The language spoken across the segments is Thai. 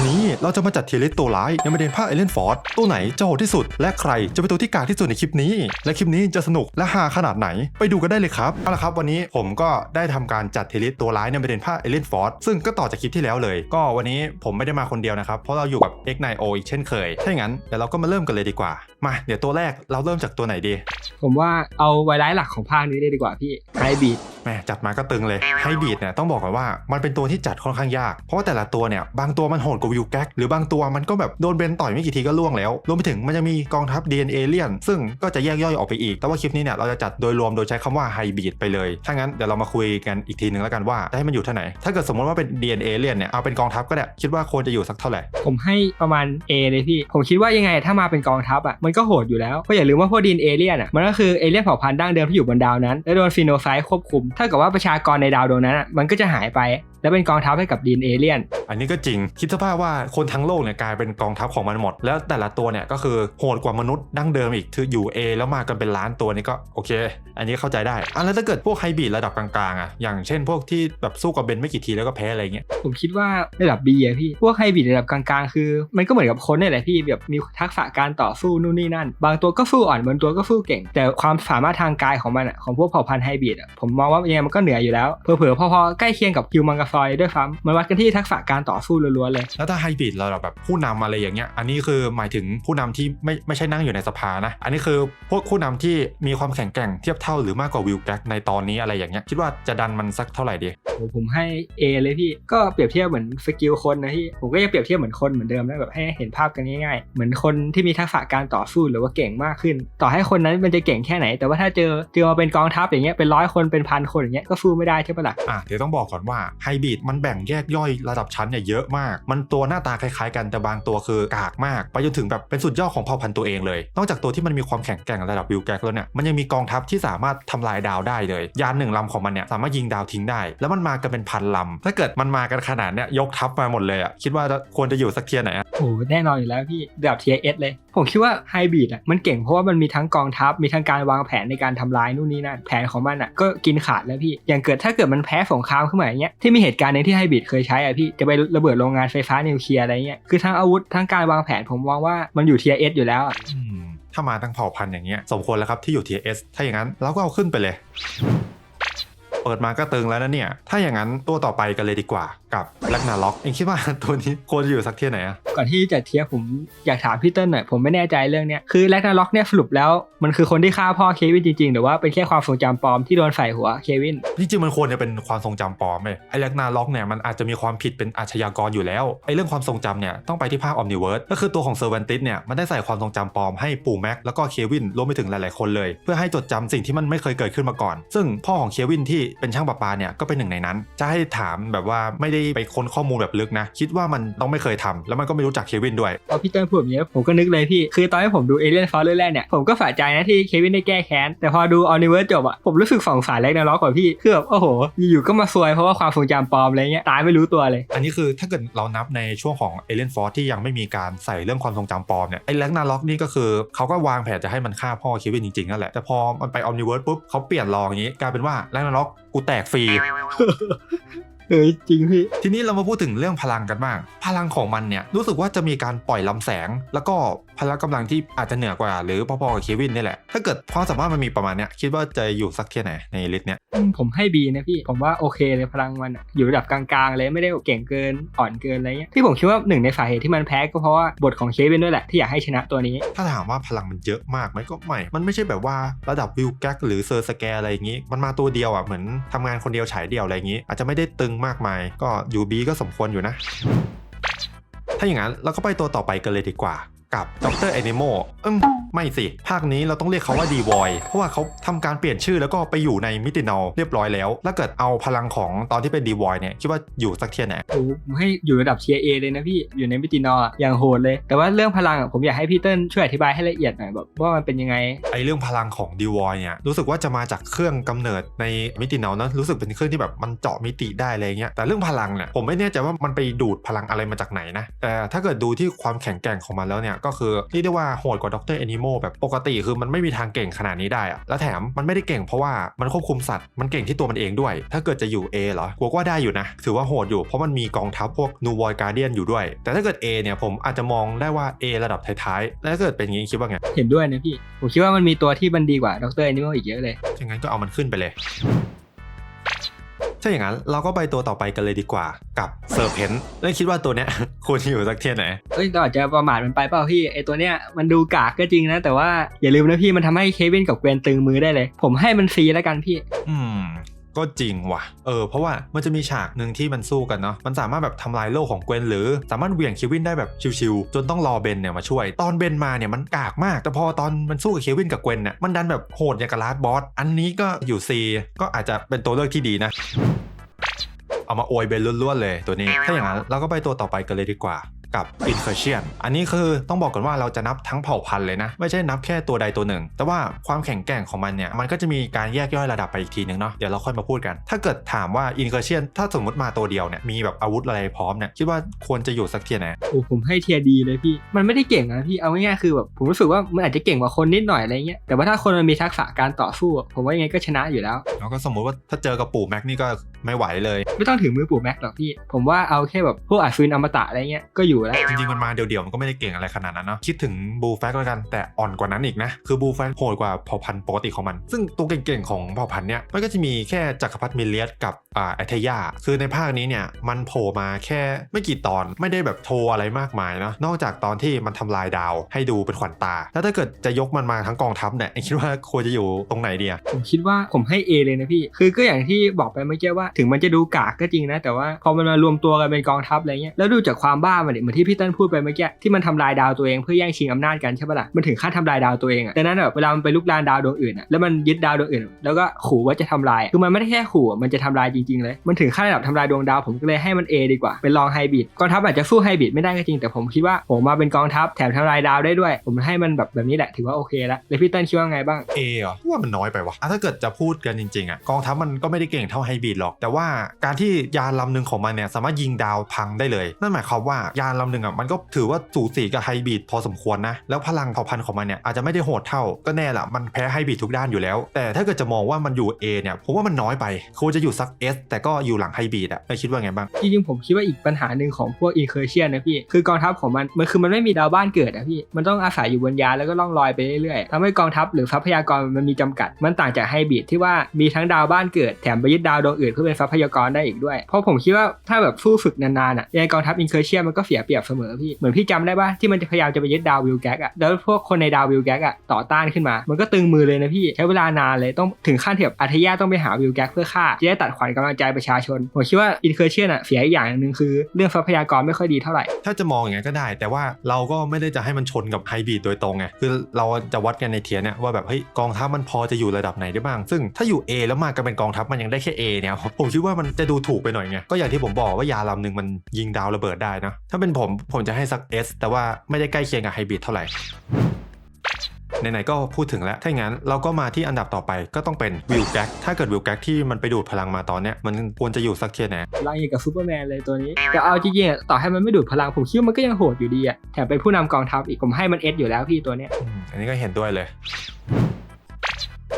ันนี้เราจะมาจัดเทียร์ลิสต์ตัวร้ายในประเด็นภาคเอเลนฟอร์ดตัวไหนจะโหดที่สุด และใครจะเป็นตัวที่กากที่สุดในคลิปนี้ และคลิปนี้จะสนุกและฮาขนาดไหน ไปดูกันได้เลยครับเอาละครับ วันนี้ผมก็ได้ทำการจัดเทียร์ลิสต์ตัวร้ายในประเด็นภาคเอเลนฟอร์ดซึ่งก็ต่อจากคลิปที่แล้วเลย ก็วันนี้ผมไม่ได้มาคนเดียวนะครับเพราะเราอยู่กับ X9O อีกเช่นเคยถ้าอย่างนั้นเดี๋ยวเราก็มาเริ่มกันเลยดีกว่ามาเดี๋ยวตัวแรกเราเริ่มจากตัวไหนดี ผมว่าเอาไวไลท์หลักของภาคนี้เลยดีกว่าพี่ไฮบีดแหม่จัดมาก็ตึงเลยไฮบีดเนี่ยต้องบอกก่อนว่ามันเป็นตัวที่จัดค่อนข้างยาก เพราะว่าแต่ละตัวเนี่ยบางตัวมันโหดกว่าวิวแก๊กหรือบางตัวมันก็แบบโดนเบนต่อยไม่กี่ทีก็ล่วงแล้วรวมไปถึงมันจะมีกองทัพ DNA เลียนซึ่งก็จะแยกย่อยออกไปอีก แต่ว่าคลิปนี้เนี่ยเราจะจัดโดยรวมโดยใช้คำว่าไฮบีดไปเลย ถ้างั้นเดี๋ยวเรามาคุยกันอีกทีหนึ่งแล้วกันว่าจะให้มันอยู่เท่าไหน ถ้าเกิดสมมติว่าเป็น DNA เลียนเนี่ยเอาเป็นกองทัพก็ได้คิดว่าควรจะอยู่สักเท่าไหร่ผมให้ประมาณ A เลยพี่ผมคิดว่ายังไงถ้ามาเป็นกองทัพอะมันก็โหดอยู่แล้วก็อย่าลืมว่าพวกดีนเอเลียนอะมันก็คือเอเลียนเผ่าพันธุ์ดั้งเดิมที่อยู่บนดาวนั้นแล้วโดนฟีโนไซต์ควบคุมถ้าเกิดว่าประชากรในดาวดวงนั้นมันก็จะหายไป แล้วเป็นกองทัพให้กับดีนเอเลียน อันนี้ก็จริง คิดสภาพว่าคนทั้งโลกเนี่ยกลายเป็นกองทัพของมันหมด แล้วแต่ละตัวเนี่ยก็คือโหดกว่ามนุษย์ดั้งเดิมอีกคืออยู่ A แล้วมากันเป็นล้านตัวนี่ก็โอเค อันนี้เข้าใจได้อันแล้วถ้าเกิดพวกไฮบริดระดับกลางๆอะอย่างเช่นพวกที่แบบสู้กับเบนไม่กี่ทีแล้วก็แพ้อะไรเงี้ยผมคิดว่าระดับ B อะพี่พวกไฮบริดระดับกลางๆ คือ มันก็เหมือนกับคนเนี่ยแหละพี่แบบมีทักษะการต่อสู้นู่นนี่นั่น บางตัวก็สู้อ่อนบางตัวก็สู้เก่ง แต่ความสามารถทางกายของมันอะของพวกเผ่าพันธุ์ไฮบริดอะผมมองว่ายังไงมันก็เหนืออยู่แล้วเผลอๆพอๆใกล้เคียงกับคิวมังกรซอยด้วยซ้ำมันวัดกันที่ทักษะการต่อสู้ล้วนๆเลย แล้วถ้าไฮบริดระดับแบบผู้นำอะไรอย่างเงี้ย อันนี้คือหมายถึงผู้นำที่ไม่ไม่ใช่นั่งอยู่ในสภานะ อันนี้คือพวกผู้นำที่มีความแข็งแกร่งเทียบเท่าหรือมากกว่าวิลแกกในตอนนี้อะไรอย่างเงี้ย คิดว่าจะดันมันสักเท่าไหร่ดีโอ้ผมให้ A เลยพี่ ก็เปรียบเทียบเหมือนสกิลคนนะพี่ ผมก็ยังเปรียบเทียบเหมือนคนเหมือนเดิมนะแบบให้เห็นภาพกันง่ายๆ เหมือนคนที่มีทักษะการต่อสู้หรือว่าเก่งมากขึ้น ต่อให้คนนั้นมันจะเก่งแค่ไหน แต่ว่าถ้าเจอเจอมาเป็นกองทัพอย่างเงี้ยเป็นร้อยคนเป็นพันคนอย่างเงี้ยก็สู้ไม่ได้ใช่ปะล่ะอะเดี๋ยวต้องบอกก่อนว่าไฮบริดมันแบ่งแยกย่อยระดับชั้นเนี่ยเยอะมาก มันตัวหน้าตาคล้ายๆกันแต่บางตัวคือกากมาก ไปจนถึงแบบเป็นสุดยอดของเผ่าพันธุ์ตัวเองเลย นอกจากตัวที่มันมีความแข็งแกร่งระดับวิลแกกแล้วเนี่ยมันยังมีกองทัพที่สามารถทำลายดาวได้เลย ยานหนึ่งลำของมันเนี่ยสามารถยิงดาวทิ้งได้ แล้วมันมากันเป็นพันลำถ้าเกิดมันมากันขนาดเนี้ยยกทัพมาหมดเลยอะคิดว่าควรจะอยู่สักเทียร์ไหนอะโอ้แน่นอนอยู่แล้วพี่ระดับ tier S เลยผมคิดว่าไฮบริดอะมันเก่งเพราะว่ามันมีทั้งกองทัพมีทั้งการวางแผนในการทำลายนู่นนี่นั่นแผนของมันอะก็กินขาดแล้วพี่ อย่างเกิดถ้าเกิดมันแพ้สงครามขึ้นมาอย่างเงี้ยที่มีเหตุการณ์หนึงที่ไฮบริดเคยใช้อะพี่จะไประเบิดโรงงานไฟฟ้านิวเคลียร์อะไรเงี้ยคือทั้งอาวุธทั้งการวางแผนผมมองว่ามันอยู่ tier S อยู่แล้วอะถ้ามาตั้งเผ่าพันธุ์อย่างเงี้ยสมควรแล้วครับที่อยู่ TS ถ้าอย่างนั้นเราก็เอาขึ้นไปเลย เปิดมาก็ตึงแล้วนะเนี่ย ถ้าอย่างนั้นตัวต่อไปกันเลยดีกว่ากับแลกนาล็อกเองคิดว่าตัวนี้ควรจะอยู่สักเทียร์ไหนอะก่อนที่จะเทียบผมอยากถามพี่เติ้ลหน่อย ผมไม่แน่ใจเรื่องเนี้ยคือแลกนาล็อกเนี่ยสรุปแล้วมันคือคนที่ฆ่าพ่อเควินจริงๆ หรือว่าเป็นแค่ความทรงจำปลอมที่โดนใส่หัวเควินจริงๆมันควรจะเป็นความทรงจำปลอมเลยไอ้แลกนาล็อกเนี่ยมันอาจจะมีความผิดเป็นอาชญากรอยู่แล้วไอ้เรื่องความทรงจำเนี่ยต้องไปที่ภาคออมนิเวิร์สก็คือตัวของเซอร์เวนติสเนี่ยมันได้ใส่ความทรงจำปลอมให้ปู่แม็กแล้วก็เควินรวมไปถึงหลายๆคนเลย เพื่อให้จดจำสิ่งที่มันไม่เคยเกิดขึ้นมาก่อน ซึ่งพ่อของเควินที่เป็นช่างประปาเนี่ยก็เป็นหนึ่งในนั้น จะให้ถามแบบว่าไม่ได้ไปค้นข้อมูลแบบลึกนะ คิดว่ามันต้องไม่เคยทำแล้วมันก็ไม่รู้จักเควินด้วยพอพี่เติ้ลพูดแบบนี้ผมก็นึกเลยพี่คือตอนที่ผมดูเอเลียนฟอร์เรื่องแรกเนี่ยผมก็ฝ่ายใจนะที่เควินได้แก้แค้นแต่พอดูออนิเวิร์สจบอะผมรู้สึกสงสารแล็กนาล็อกกว่าพี่คือแบบโอ้โหอยู่ๆก็มาซวยเพราะว่าความทรงจำปลอมอะไรเงี้ยตายไม่รู้ตัวเลย อันนี้คือถ้าเกิดเรานับในช่วงของเอเลนฟอร์ที่ยังไม่มีการใส่เรื่องความทรงจำปลอมเนี่ยไอ้แลกนาล็อกนี่ก็คือเขาก็วางแผนจะให้มันฆ่าพ่อเควินจริงๆนั่นแหละแต่พอมันไปออมนิเวิร์สปุ๊บเขาเปลี่ยนรองอย่างนี้กลายเป็นว่าแลกนาล็อกกูแตกฟรีเฮ้ยจริงพี่ ทีนี้เรามาพูดถึงเรื่องพลังกันบ้าง พลังของมันเนี่ยรู้สึกว่าจะมีการปล่อยลำแสง แล้วก็ พละกำลังที่อาจจะเหนือกว่าหรือพอๆกับเควินนี่แหละ ถ้าเกิดความสามารถมันมีประมาณเนี้ยคิดว่าจะอยู่สักเที่ยไหนในลิสต์เนี้ยอืมผมให้ B นะพี่ ผมว่าโอเคเลยพลังมันอะอยู่ระดับกลางๆ เลยไม่ได้เก่งเกินอ่อนเกินอะไรเงี้ยที่ผมคิดว่าหนึ่งในสาเหตุที่มันแพ้ก็เพราะว่าบทของเควินด้วยแหละที่อยากให้ชนะตัวนี้ ถ้าถามว่าพลังมันเยอะมากไหมก็ไม่ มันไม่ใช่แบบว่าระดับวิลแก๊กหรือเซอร์สแกร์อะไรอย่างงี้ มันมาตัวเดียวอะเหมือนทำงานคนเดียวฉายเดียวอะไรอย่างงี้ อาจจะไม่ได้ตึงมากมาย ก็อยู่บีก็สมควรอยู่นะถ้าอย่างนั้นเราก็ไปตัวต่อไปกันเลยดีกว่า กับดรแอนิโมอืมไม่สิ ภาคนี้เราต้องเรียกเขาว่าดีวอยเพราะว่าเขาทำการเปลี่ยนชื่อแล้วก็ไปอยู่ในมิตินอลเรียบร้อยแล้ว ถ้าเกิดเอาพลังของตอนที่เป็นดีวอยเนี่ยคิดว่าอยู่สักเทียร์ไหนโอ้โหผมให้อยู่ระดับเทียเอเลยนะพี่อยู่ในมิตินอร์อะอย่างโหดเลย แต่ว่าเรื่องพลังอะผมอยากให้พี่เติ้ลช่วยอธิบายให้ละเอียดหน่อยแบบว่ามันเป็นยังไงไอเรื่องพลังของดีวอยเนี่ยรู้สึกว่าจะมาจากเครื่องกำเนิดในมิติเนานะรู้สึกเป็นเครื่องที่แบบมันเจาะมิติได้อะไรเงี้ยแต่เรื่องพลังเนี่ยผมไม่แน่ใจว่ามันไปดูดพลังอะไรมาจากไหนนะแต่ถ้าเกิดดูที่ความแข็งแกร่งของมันแล้วเนี่ยก็คือเรียกได้ว่าโหดกว่าด็อกเตอร์แอนิโมแบบปกติคือมันไม่มีทางเก่งขนาดนี้ได้อะแล้วแถมมันไม่ได้เก่งเพราะว่ามันควบคุมสัตว์มันเก่งที่ตัวมันเองด้วย ถ้าเกิดจะอยู่ A เหรอกลัวก็ว่าได้อยู่นะ ถือว่าโหดอยู่เพราะมันมีกองทัพพวกนูวอยการเดียนอยู่ด้วย แต่ถ้าเกิด A เนี่ยผมอาจจะมองได้ว่า A ระดับท้ายๆแล้วถ้าเกิดเป็นอย่างนี้คิดว่าไงเห็นด้วยนะพี่ผมคิดว่ามันมีตัวที่มันดีกว่าดรแอนิมอลอีกเยอะเลยถ้างั้นก็เอามันขึ้นไปเลย ถ้าอย่างนั้นเราก็ไปตัวต่อไปกันเลยดีกว่ากับเซอร์เพนแล้วคิดว่าตัวเนี้ยควรจะอยู่สักเทียนไหนเอ้ยเราอาจจะประมาทมันไปเปล่าพี่ไอตัวเนี้ยมันดูกากก็จริงนะ แต่ว่าอย่าลืมนะพี่มันทำให้เควินกับเกวนตึงมือได้เลย ผมให้มันฟรีแล้วกันพี่ อืม ก็จริงว่ะ เออ เพราะว่ามันจะมีฉากหนึ่งที่มันสู้กันเนาะ มันสามารถแบบทำลายโลกของเกวนหรือสามารถเหวี่ยงเควินได้แบบชิวๆจนต้องรอเบนเนี่ยมาช่วย ตอนเบนมาเนี่ยมันกากมาก แต่พอตอนมันสู้กับเควินกับเกวนเนี่ยมันดันแบบโหดอย่างกับลาสบอส อันนี้ก็อยู่ซีก็อาจจะเป็นตัวเลือกที่ดีนะเอามาอวยเบนล้วนๆเลยตัวนี้ ถ้าอย่างนั้นเราก็ไปตัวต่อไปกันเลยดีกว่า กับ i n c u r s i o n อันนี้คือต้องบอกกันว่าเราจะนับทั้งเผ่าพันธุ์เลยนะ ไม่ใช่นับแค่ตัวใดตัวหนึ่ง แต่ว่าความแข็งแกร่งของมันเนี่ยมันก็จะมีการแยกย่อยระดับไปอีกทีนึงเนาะเดี๋ยวเราค่อยมาพูดกัน ถ้าเกิดถามว่า i n c u r s i o n ถ้าสมมติมาตัวเดียวเนี่ยมีแบบอาวุธอะไรพร้อมเนี่ยคิดว่าควรจะอยู่สักเทียไหนโอ้ผมให้เทียร์ดีเลยพี่มันไม่ได้เก่งนะพี่เอาง่ายๆคือแบบผมรู้สึกว่ามันอาจจะเก่งกว่าคนนิดหน่อยอะไรเงี้ยแต่ว่าถ้าคนมันมีทักษะการต่อสู้อะผมว่ายังไงก็ชนะอยู่แล้วแล้วก็สมมุติว่าถ้าเจอกับปู่แม็กนี่ก็ไม่ไหวเลย ไม่ต้องถึงมือปู่แม็กหรอกพี่ ผมว่าเอาแค่แบบพวกอัศวินอมตะอะไรเงี้ยก็อยู่แล้ว จริงๆมันมาเดียวๆมันก็ไม่ได้เก่งอะไรขนาดนั้นเนาะคิดถึงบูแฟกแล้วกันแต่อ่อนกว่านั้นอีกนะคือบูแฟกโหดกว่าเผ่าพันธุ์ปกติของมัน ซึ่งตัวเก่งๆของเผ่าพันธุ์เนี้ยมันก็จะมีแค่จักรพรรดิมิเลียสกับอ่าไอเทยาคือในภาคนี้เนี่ยมันโผล่มาแค่ไม่กี่ตอนไม่ได้แบบโชว์อะไรมากมายเนาะนอกจากตอนที่มันทำลายดาวให้ดูเป็นขวัญตา แล้วถ้าเกิดจะยกมันมาทั้งกองทัพเนี่ยคิดว่าควรจะอยู่ตรงไหนดีอะผมคิดว่าผมให้ A เลยนะพี่ คือก็อย่างที่บอกไปเมื่อกี้ว่า ถึงมันจะดูกากก็จริงนะ แต่ว่าพอมันมารวมตัวกันเป็นกองทัพอะไรเงี้ยแล้วดูจากความบ้ามันดิเหมือนที่พี่เต้นพูดไปเมื่อกี้ที่มันทำลายดาวตัวเองเพื่อแย่งชิงอำนาจกันใช่ปะล่ะมันถึงขั้นทำลายดาวตัวเองอะดังนั้นแบบเวลามันไปลุกลานดาวดวงอื่นอะแล้วมันยึดดาวดวงอื่น แล้วก็ขู่ว่าจะทำลายคือมันไม่ได้แค่ขู่มันจะทำลายจริงๆเลยมันถึงขั้นระดับทำลายดวงดาวผมก็เลยให้มัน A ดีกว่าเป็นรองไฮบริดกองทัพอาจจะสู้ไฮบริดไม่ได้ก็จริงแต่ผมคิดว่าผมมาเป็นกองทัพแถมทำลายดาวได้ด้วย ผมให้มันแบบแบบนี้แหละถือว่าโอเคแล้วแล้วพี่เต้นคิดว่าไงบ้างเอเหรอว่ามันน้อยไปวะถ้าเกิดจะพูดกันจริงๆอะกองทัพมันก็ไม่ได้เก่งเท่าไฮบริดหรอก แต่ว่าการที่ยานลำหนึ่งของมันเนี่ยสามารถยิงดาวพังได้เลย นั่นหมายความว่ายานลำหนึ่งอะมันก็ถือว่าสูสีกับไฮบริดพอสมควรนะ แล้วพลังเผ่าพันธุ์ของมันเนี่ยอาจจะไม่ได้โหดเท่าก็แน่ละมันแพ้ไฮบริดทุกด้านอยู่แล้ว แต่ถ้าเกิดจะมองว่ามันอยู่ A เนี่ยผมว่ามันน้อยไปควรจะอยู่สัก S แต่ก็อยู่หลังไฮบริดอะไม่คิดว่าไงบ้างจริงๆผมคิดว่าอีกปัญหาหนึ่งของพวกอินเคอร์เชียนนะพี่คือกองทัพของมันมันคือมันไม่มีดาวบ้านเกิดอะพี่มันต้องอาศัยอยู่บนยานแล้วก็ล่องลอยไปเรื่อยๆทำให้กองทัพหรือทรัพยากรมันมีจำกัด มันต่างจากไฮบริดที่ว่ามีทั้งดาวบ้านเกิดแถมไปยึดดาวดวงอื่นเพื่อเป็นทรัพยากรได้อีกด้วย เพราะผมคิดว่าถ้าแบบสู้ฝึกนานๆอะยังไงกองทัพอินเคอร์เชียมันก็เสียเปรียบเสมอพี่ เหมือนพี่จำได้ปะที่มันจะพยายามจะไปยึดดาววิลแก๊กอะแล้วพวกคนในดาววิลแก๊กอะต่อต้านขึ้นมา มันก็ตึงมือเลยนะพี่ใช้เวลานานเลยต้องถึงขั้นที่แบบอัธยาต้องไปหาวิลแก๊กเพื่อฆ่าจะได้ตัดขวัญกำลังใจประชาชนผมคิดว่าอินเคอร์เชียนอะเสียอีกอย่างหนึ่งคือเรื่องทรัพยากรไม่ค่อยดีเท่าไหร่ ถ้าจะมองอย่างนั้นก็ได้ แต่ว่าเราก็ไม่ได้จะให้มันชนกับไฮบริดโดยตรงไงคือเราจะวัดกันในเทียร์เนี่ยว่าแบบเฮ้ยกองทัพมันพอจะอยู่ระดับไหนได้บ้าง ซึ่งถ้าอยู่ A แล้วมากันเป็นกองทัพมันยังได้แค่ A เนี่ยผมคิดว่ามันจะดูถูกไปหน่อยไงก็อย่างที่ผมบอกว่ายาลำหนึ่งมันยิงดาวระเบิดได้นะถ้าเป็นผม ผมจะให้สัก S แต่ว่าไม่ได้ใกล้เคียงกับไฮบริดเท่าไหร่ไหนๆก็พูดถึงแล้ว ถ้าอย่างนั้นเราก็มาที่อันดับต่อไปก็ต้องเป็นวิลแก๊กถ้าเกิดวิลแก๊กที่มันไปดูดพลังมาตอนเนี้ยมันควรจะอยู่สักเทียร์ไหนพลังอย่างกับซูเปอร์แมนเลยตัวนี้ แต่เอาจริงๆอะต่อให้มันไม่ดูดพลังผมคิดว่ามันก็ยังโหดอยู่ดีอะแถมเป็นผู้นำกองทัพอีกผมให้มันเอสอยู่แล้วพี่ตัวเนี้ยอืมอันนี้ก็เห็นด้วยเลย